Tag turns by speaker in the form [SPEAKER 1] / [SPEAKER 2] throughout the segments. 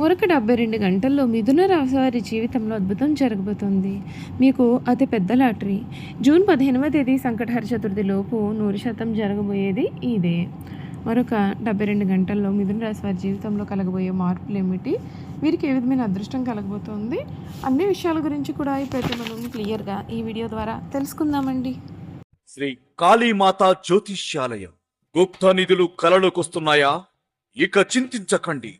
[SPEAKER 1] మరొక డెబ్బై రెండు గంటల్లో మిథున రాశి వారి జీవితంలో అద్భుతం జరగబోతుంది. మీకు అతి పెద్ద లాటరీ. జూన్ పదిహేనవ తేదీ సంకటహర చతుర్థి లోపు నూరు శాతం జరగబోయేది ఇదే. మరొక డెబ్బై రెండు గంటల్లో మిథున రాశి వారి జీవితంలో కలగబోయే మార్పులు ఏమిటి వీరికి ఏ విధమైన అదృష్టం కలగబోతోంది? అన్ని విషయాల గురించి కూడా ఇప్పుడైతే మనం క్లియర్గా ఈ వీడియో ద్వారా తెలుసుకుందామండి.
[SPEAKER 2] శ్రీ కాళీమాత జ్యోతిష్యాలయం. గుప్త నిధులు కలలోకొస్తున్నాయా? ఇక చింతించకండి.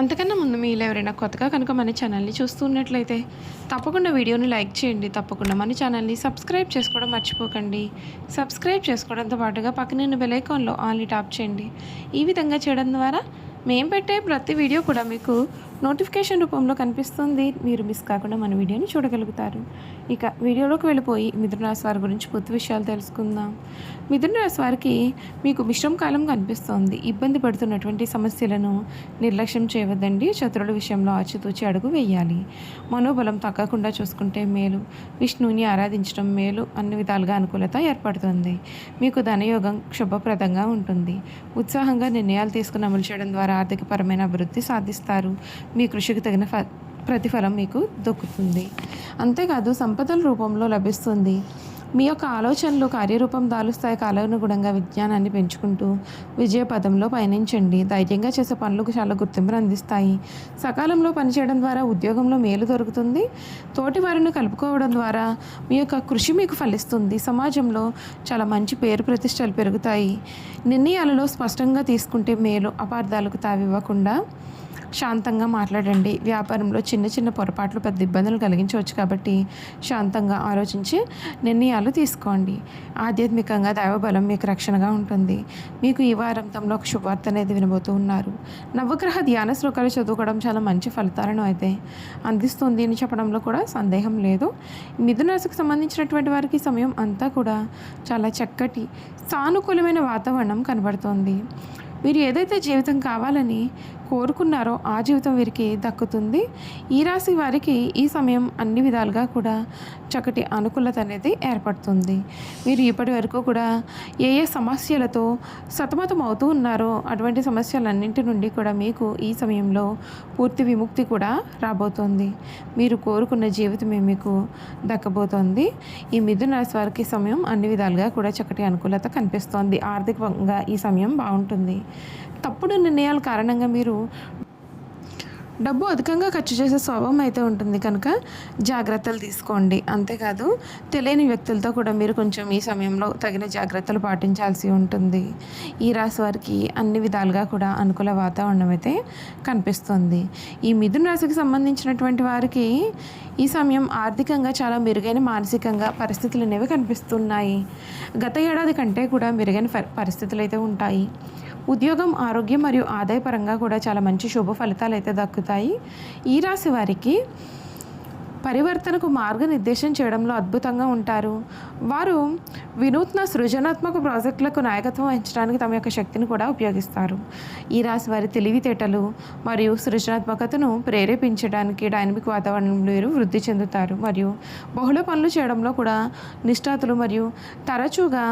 [SPEAKER 1] అంతకన్నా ముందు మీరు ఎవరైనా కొత్తగా కనుక మన ఛానల్ని చూస్తున్నట్లయితే తప్పకుండా వీడియోని లైక్ చేయండి. తప్పకుండా మన ఛానల్ని సబ్స్క్రైబ్ చేసుకోవడం మర్చిపోకండి. సబ్స్క్రైబ్ చేసుకోవడంతో పాటుగా పక్కన బెలైకాన్లో ఆన్లీ ఆల్ని టాప్ చేయండి. ఈ విధంగా చేయడం ద్వారా మేము పెట్టే ప్రతి వీడియో కూడా మీకు నోటిఫికేషన్ రూపంలో కనిపిస్తుంది. మీరు మిస్ కాకుండా మన వీడియోని చూడగలుగుతారు. ఇక వీడియోలోకి వెళ్ళిపోయి మిథున రాశి వారి గురించి పూర్తి విషయాలు తెలుసుకుందాం. మిథున రాశి వారికి మీకు మిశ్రమ కాలం కనిపిస్తోంది. ఇబ్బంది పడుతున్నటువంటి సమస్యలను నిర్లక్ష్యం చేయవద్దండి. చతురుల విషయంలో ఆచితూచి అడుగు వేయాలి. మనోబలం తగ్గకుండా చూసుకుంటే మేలు. విష్ణువుని ఆరాధించడం మేలు. అన్ని విధాలుగా అనుకూలత ఏర్పడుతుంది. మీకు ధనయోగం శుభప్రదంగా ఉంటుంది. ఉత్సాహంగా నిర్ణయాలు తీసుకుని అమలు చేయడం ద్వారా ఆర్థికపరమైన అభివృద్ధి సాధిస్తారు. మీ కృషికి తగిన ఫ ప్రతిఫలం మీకు దొక్కుతుంది. అంతేకాదు సంపదల రూపంలో లభిస్తుంది. మీ యొక్క ఆలోచనలు కార్యరూపం దాలుస్తాయి కాలానుగుణంగా విజ్ఞానాన్ని పెంచుకుంటూ విజయ పదంలో పయనించండి. ధైర్యంగా చేసే పనులకు చాలా గుర్తింపును అందిస్తాయి. సకాలంలో పనిచేయడం ద్వారా ఉద్యోగంలో మేలు దొరుకుతుంది. తోటి వారిని కలుపుకోవడం ద్వారా మీ యొక్క కృషి మీకు ఫలిస్తుంది. సమాజంలో చాలా మంచి పేరు ప్రతిష్టలు పెరుగుతాయి. నిర్ణయాలలో స్పష్టంగా తీసుకుంటే మేలు అపార్థాలకు తావివ్వకుండా శాంతంగా మాట్లాడండి. వ్యాపారంలో చిన్న చిన్న పొరపాట్లు పెద్ద ఇబ్బందులు కలిగించవచ్చు కాబట్టి శాంతంగా ఆలోచించి నిర్ణయాలు తీసుకోండి. ఆధ్యాత్మికంగా దైవబలం మీకు రక్షణగా ఉంటుంది. మీకు ఈ వారంతంలో ఒక శుభార్త అనేది వినబోతూ ఉన్నారు. నవగ్రహ ధ్యాన శ్లోకాలు చదువుకోవడం చాలా మంచి ఫలితాలను అయితే అందిస్తుంది అని చెప్పడంలో కూడా సందేహం లేదు. మిథునరాశికి సంబంధించినటువంటి వారికి సమయం అంతా కూడా చాలా చక్కటి సానుకూలమైన వాతావరణం కనబడుతోంది. మీరు ఏదైతే జీవితం కావాలని కోరుకున్నారో ఆ జీవితం వీరికి దక్కుతుంది. ఈ రాశి వారికి ఈ సమయం అన్ని విధాలుగా కూడా చక్కటి అనుకూలత అనేది ఏర్పడుతుంది. మీరు ఇప్పటి వరకు కూడా ఏ ఏ సమస్యలతో సతమతం అవుతూ ఉన్నారో అటువంటి సమస్యలన్నింటి నుండి కూడా మీకు ఈ సమయంలో పూర్తి విముక్తి కూడా రాబోతోంది. మీరు కోరుకున్న జీవితమే మీకు దక్కబోతోంది. ఈ మిథున రాశి వారికి సమయం అన్ని విధాలుగా కూడా చక్కటి అనుకూలత కనిపిస్తోంది. ఆర్థికంగా ఈ సమయం బాగుంటుంది. తప్పుడు నిర్ణయాల కారణంగా మీరు డబ్బు అధికంగా ఖర్చు చేసే స్వభావం అయితే ఉంటుంది కనుక జాగ్రత్తలు తీసుకోండి. అంతేకాదు తెలియని వ్యక్తులతో కూడా మీరు కొంచెం ఈ సమయంలో తగిన జాగ్రత్తలు పాటించాల్సి ఉంటుంది. ఈ రాశి వారికి అన్ని విధాలుగా కూడా అనుకూల వాతావరణం అయితే కనిపిస్తుంది. ఈ మిథున రాశికి సంబంధించినటువంటి వారికి ఈ సమయం ఆర్థికంగా చాలా మెరుగైన మానసికంగా పరిస్థితులు అనేవి కనిపిస్తున్నాయి. గత ఏడాది కంటే కూడా మెరుగైన పరిస్థితులు అయితే ఉంటాయి. ఉద్యోగం ఆరోగ్యం మరియు ఆదాయపరంగా కూడా చాలా మంచి శుభ ఫలితాలు అయితే దక్కుతాయి. ఈ రాశి వారికి పరివర్తనకు మార్గనిర్దేశం చేయడంలో అద్భుతంగా ఉంటారు. వారు వినూత్న సృజనాత్మక ప్రాజెక్టులకు నాయకత్వం వహించడానికి తమ యొక్క శక్తిని కూడా ఉపయోగిస్తారు. ఈ రాశి వారి తెలివితేటలు మరియు సృజనాత్మకతను ప్రేరేపించడానికి డైనమిక్ వాతావరణంలో వీరు వృద్ధి చెందుతారు. మరియు బహుళ పనులు చేయడంలో కూడా నిష్ఠాతులు మరియు తరచుగా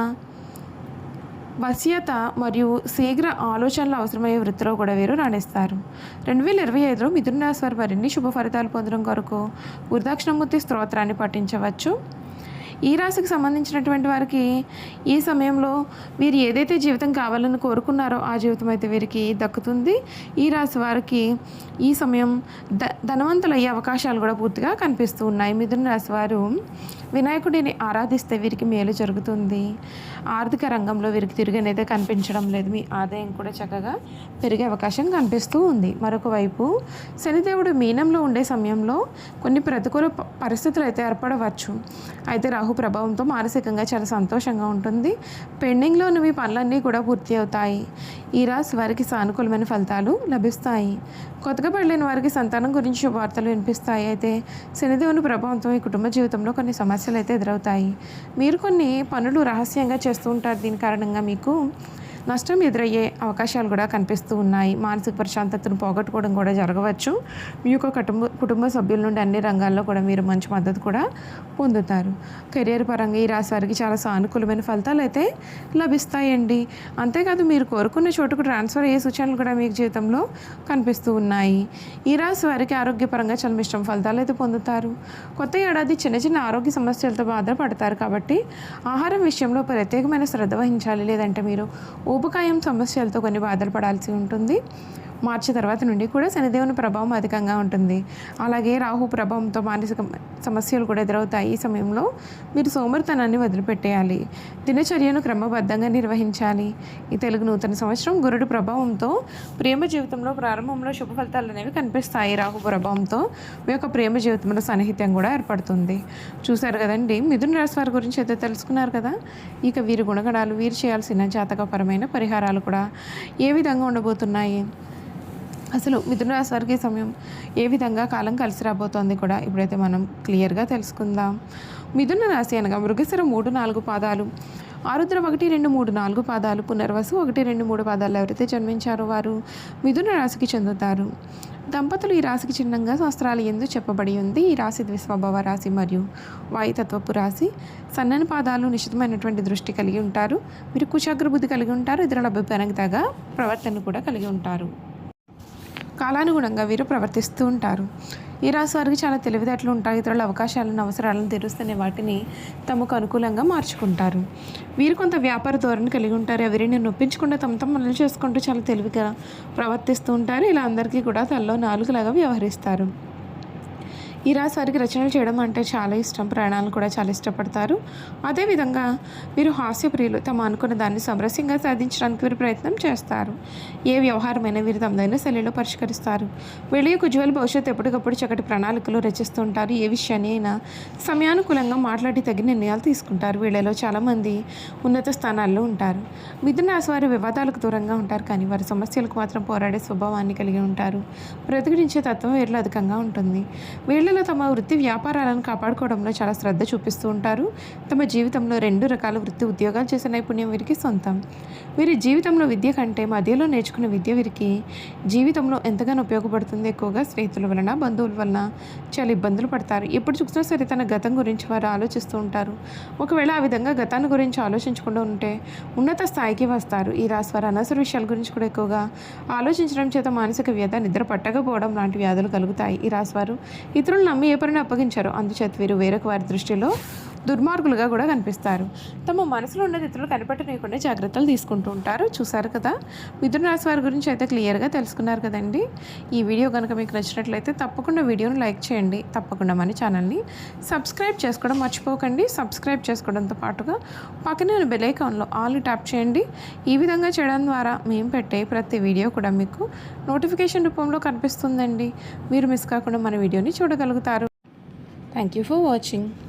[SPEAKER 1] వశ్యత మరియు శీఘ్ర ఆలోచనలు అవసరమయ్యే వృత్తిలో కూడా వీరు రాణిస్తారు. రెండు వేల ఇరవై ఐదులో మిథున రాశి వారి మరిన్ని శుభ ఫలితాలు పొందడం కొరకు గురుదక్షిణమూర్తి స్తోత్రాన్ని పఠించవచ్చు. ఈ రాశికి సంబంధించినటువంటి వారికి ఈ సమయంలో వీరు ఏదైతే జీవితం కావాలని కోరుకున్నారో ఆ జీవితం అయితే వీరికి దక్కుతుంది. ఈ రాశి వారికి ఈ సమయం ధ ధనవంతులయ్యే అవకాశాలు కూడా పూర్తిగా కనిపిస్తూ ఉన్నాయి. మిథున రాశి వారు వినాయకుడిని ఆరాధిస్తే వీరికి మేలు జరుగుతుంది. ఆర్థిక రంగంలో వీరికి తిరిగినైతే కనిపించడం లేదు. మీ ఆదాయం కూడా చక్కగా పెరిగే అవకాశం కనిపిస్తూ ఉంది. మరొక వైపు శనిదేవుడు మీనంలో ఉండే సమయంలో కొన్ని ప్రతికూల ప- పరిస్థితులు అయితే ఏర్పడవచ్చు. అయితే రాహు రాహు ప్రభావంతో మానసికంగా చాలా సంతోషంగా ఉంటుంది. పెండింగ్లో ఉన్న మీ పనులన్నీ కూడా పూర్తి అవుతాయి. ఈ రాశి వారికి సానుకూలమైన ఫలితాలు లభిస్తాయి. కొత్తగా పెళ్ళైన వారికి సంతానం గురించి శుభవార్తలు వినిపిస్తాయి. అయితే శనిదేవుని ప్రభావంతో ఈ కుటుంబ జీవితంలో కొన్ని సమస్యలు అయితే ఎదురవుతాయి. మీరు కొన్ని పనులు రహస్యంగా చేస్తూ ఉంటారు. దీని కారణంగా మీకు నష్టం ఎదురయ్యే అవకాశాలు కూడా కనిపిస్తూ ఉన్నాయి. మానసిక ప్రశాంతతను పోగొట్టుకోవడం కూడా జరగవచ్చు. మీ యొక్క కుటుంబ కుటుంబ సభ్యుల నుండి అన్ని రంగాల్లో కూడా మీరు మంచి మద్దతు కూడా పొందుతారు. కెరియర్ పరంగా ఈ రాశి వారికి చాలా సానుకూలమైన ఫలితాలు అయితే లభిస్తాయండి. అంతేకాదు మీరు కోరుకున్న చోటుకు ట్రాన్స్ఫర్ అయ్యే సూచనలు కూడా మీకు జీవితంలో కనిపిస్తూ ఉన్నాయి. ఈ రాశి వారికి ఆరోగ్యపరంగా చాలా మిశ్రమ ఫలితాలు అయితే పొందుతారు. కొత్త ఏడాది చిన్న చిన్న ఆరోగ్య సమస్యలతో బాధపడతారు కాబట్టి ఆహారం విషయంలో ప్రత్యేకమైన శ్రద్ధ వహించాలి. లేదంటే మీరు ఊబకాయం సమస్యలతో కొన్ని బాధలు పడాల్సి ఉంటుంది. మార్చి తర్వాత నుండి కూడా శనిదేవుని ప్రభావం అధికంగా ఉంటుంది. అలాగే రాహు ప్రభావంతో మానసిక సమస్యలు కూడా ఎదురవుతాయి. ఈ సమయంలో మీరు సోమరితనాన్ని వదిలిపెట్టేయాలి. దినచర్యను క్రమబద్ధంగా నిర్వహించాలి. ఈ తెలుగు నూతన సంవత్సరం గురుడు ప్రభావంతో ప్రేమ జీవితంలో ప్రారంభంలో శుభ ఫలితాలు అనేవి కనిపిస్తాయి. రాహు ప్రభావంతో మీ యొక్క ప్రేమ జీవితంలో సన్నిహిత్యం కూడా ఏర్పడుతుంది. చూశారు కదండి మిథున రాశి వారి గురించి అయితే తెలుసుకున్నారు కదా? ఇక వీరి గుణగణాలు వీరు చేయాల్సిన జాతకపరమైన పరిహారాలు కూడా ఏ విధంగా ఉండబోతున్నాయి? అసలు మిథున రాశి సమయం ఏ విధంగా కాలం కలిసి రాబోతోంది కూడా ఇప్పుడైతే మనం క్లియర్గా తెలుసుకుందాం. మిథున రాశి అనగా మృగశిర మూడు నాలుగు పాదాలు ఆరుద్ర ఒకటి రెండు మూడు నాలుగు పాదాలు పునర్వసు ఒకటి రెండు మూడు పాదాలు ఎవరైతే జన్మించారో వారు మిథున రాశికి చెందుతారు. దంపతులు ఈ రాశికి చిహ్నంగా శాస్త్రాలు ఎందు చెప్పబడి ఉంది. ఈ రాశి ద్విస్వభావ రాశి మరియు వాయుతత్వపు రాశి సన్నని పాదాలు నిశ్చితమైనటువంటి దృష్టి కలిగి ఉంటారు. మీరు కుశాగ్ర బుద్ధి కలిగి ఉంటారు. ఇతరుల అభిప్రాయానికి తగ్గ ప్రవర్తన కూడా కలిగి ఉంటారు. కాలానుగుణంగా వీరు ప్రవర్తిస్తూ ఉంటారు. ఈ రాశి వారికి చాలా తెలివితేటలు ఉంటాయి. ఇతరుల అవకాశాలను అవసరాలను తీరుస్తున్న వాటిని తమకు అనుకూలంగా మార్చుకుంటారు. వీరు కొంత వ్యాపార ధోరణి కలిగి ఉంటారు. ఎవరిని నొప్పించకుండా తమ తమ పనులు చేసుకుంటూ చాలా తెలివిగా ప్రవర్తిస్తూ ఉంటారు. ఇలా అందరికీ కూడా తనలో నాలుగులాగా వ్యవహరిస్తారు. ఈ రాశి వారికి రచనలు చేయడం అంటే చాలా ఇష్టం. ప్రయాణాలు కూడా చాలా ఇష్టపడతారు. అదేవిధంగా వీరు హాస్యప్రియులు. తమ అనుకున్న దాన్ని సమరస్యంగా సాధించడానికి వీరు ప్రయత్నం చేస్తారు. ఏ వ్యవహారమైనా వీరు తమదైన శైలిలో పరిష్కరిస్తారు. వీళ్ళ యొక్క ఉజ్వల భవిష్యత్తు ఎప్పటికప్పుడు చక్కటి ప్రణాళికలు రచిస్తూ ఉంటారు. ఏ విషయాన్ని అయినా సమయానుకూలంగా మాట్లాడి తగిన నిర్ణయాలు తీసుకుంటారు. వీళ్ళలో చాలామంది ఉన్నత స్థానాల్లో ఉంటారు. మిథున రాశి వారి వివాదాలకు దూరంగా ఉంటారు. కానీ వారి సమస్యలకు మాత్రం పోరాడే స్వభావాన్ని కలిగి ఉంటారు. ప్రతిఘటించే తత్వం వీరిలో అధికంగా ఉంటుంది. వీళ్ళ మహిళలు తమ వృత్తి వ్యాపారాలను కాపాడుకోవడంలో చాలా శ్రద్ధ చూపిస్తూ ఉంటారు. తమ జీవితంలో రెండు రకాల వృత్తి ఉద్యోగాలు చేసే నైపుణ్యం వీరికి సొంతం. వీరి జీవితంలో విద్య కంటే మధ్యలో నేర్చుకున్న విద్య వీరికి జీవితంలో ఎంతగానో ఉపయోగపడుతుంది ఎక్కువగా స్నేహితుల వలన బంధువుల వలన చాలా ఇబ్బందులు పడతారు. ఎప్పుడు చూసినా సరే తన గతం గురించి వారు ఆలోచిస్తూ ఉంటారు. ఒకవేళ ఆ విధంగా గతాన్ని గురించి ఆలోచించకుండా ఉంటే ఉన్నత స్థాయికి వస్తారు. ఈ రాశి వారు అనవసర విషయాల గురించి కూడా ఎక్కువగా ఆలోచించడం చేత మానసిక వ్యధ నిద్ర పట్టకపోవడం లాంటి వ్యాధులు కలుగుతాయి. ఈ రాశి వారు ఇతరులు నమ్మి ఏ పనిని అప్పగించారు అందుచేత వీరు వేరొక వారి దృష్టిలో దుర్మార్గులుగా కూడా కనిపిస్తారు. తమ మనసులో ఉన్నది ఇతరులు కనిపెట్టనీయకుండా జాగ్రత్తలు తీసుకుంటూ ఉంటారు. చూసారు కదా? మిథున రాశి వారి గురించి అయితే క్లియర్గా తెలుసుకున్నారు కదండి. ఈ వీడియో కనుక మీకు నచ్చినట్లయితే తప్పకుండా వీడియోని లైక్ చేయండి. తప్పకుండా మన ఛానల్ని సబ్స్క్రైబ్ చేసుకోవడం మర్చిపోకండి. సబ్స్క్రైబ్ చేసుకోవడంతో పాటుగా పక్కనే ఉన్న బెల్ ఐకాన్లో ఆల్ ట్యాప్ చేయండి. ఈ విధంగా చేయడం ద్వారా మేము పెట్టే ప్రతి వీడియో కూడా మీకు నోటిఫికేషన్ రూపంలో కనిపిస్తుందండి. మీరు మిస్ కాకుండా మన వీడియోని చూడగలుగుతారు. Thank you for watching